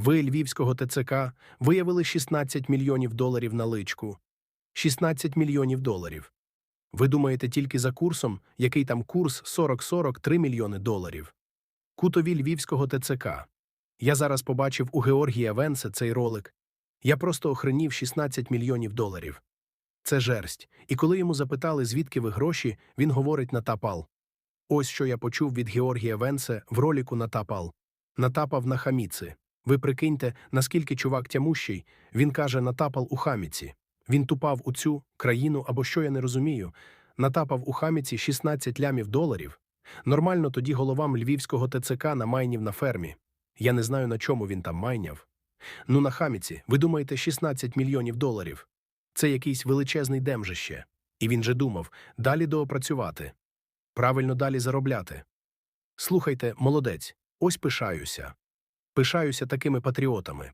Ви, Львівського ТЦК, виявили 16 мільйонів доларів на личку. 16 мільйонів доларів. Ви думаєте тільки за курсом, який там курс 40-43 мільйони доларів. Кутові Львівського ТЦК. Я зараз побачив у Георгія Венса цей ролик. Я просто охренів 16 мільйонів доларів. Це жерсть. І коли йому запитали, звідки ви гроші, він говорить натапал. Ось що я почув від Георгія Венсе в роліку натапал. Натапав на хаміці. Ви прикиньте, наскільки чувак тямущий, він каже натапал у хаміці. Він тупав у цю країну або що я не розумію. Натапав у хаміці 16 лямів доларів. Нормально тоді головам львівського ТЦК намайнів на фермі. Я не знаю, на чому він там майняв. Ну, на хаміці, ви думаєте, 16 мільйонів доларів. Це якийсь величезний демжище. І він же думав далі доопрацювати. Правильно далі заробляти. Слухайте, молодець, ось пишаюся. Пишаюся такими патріотами.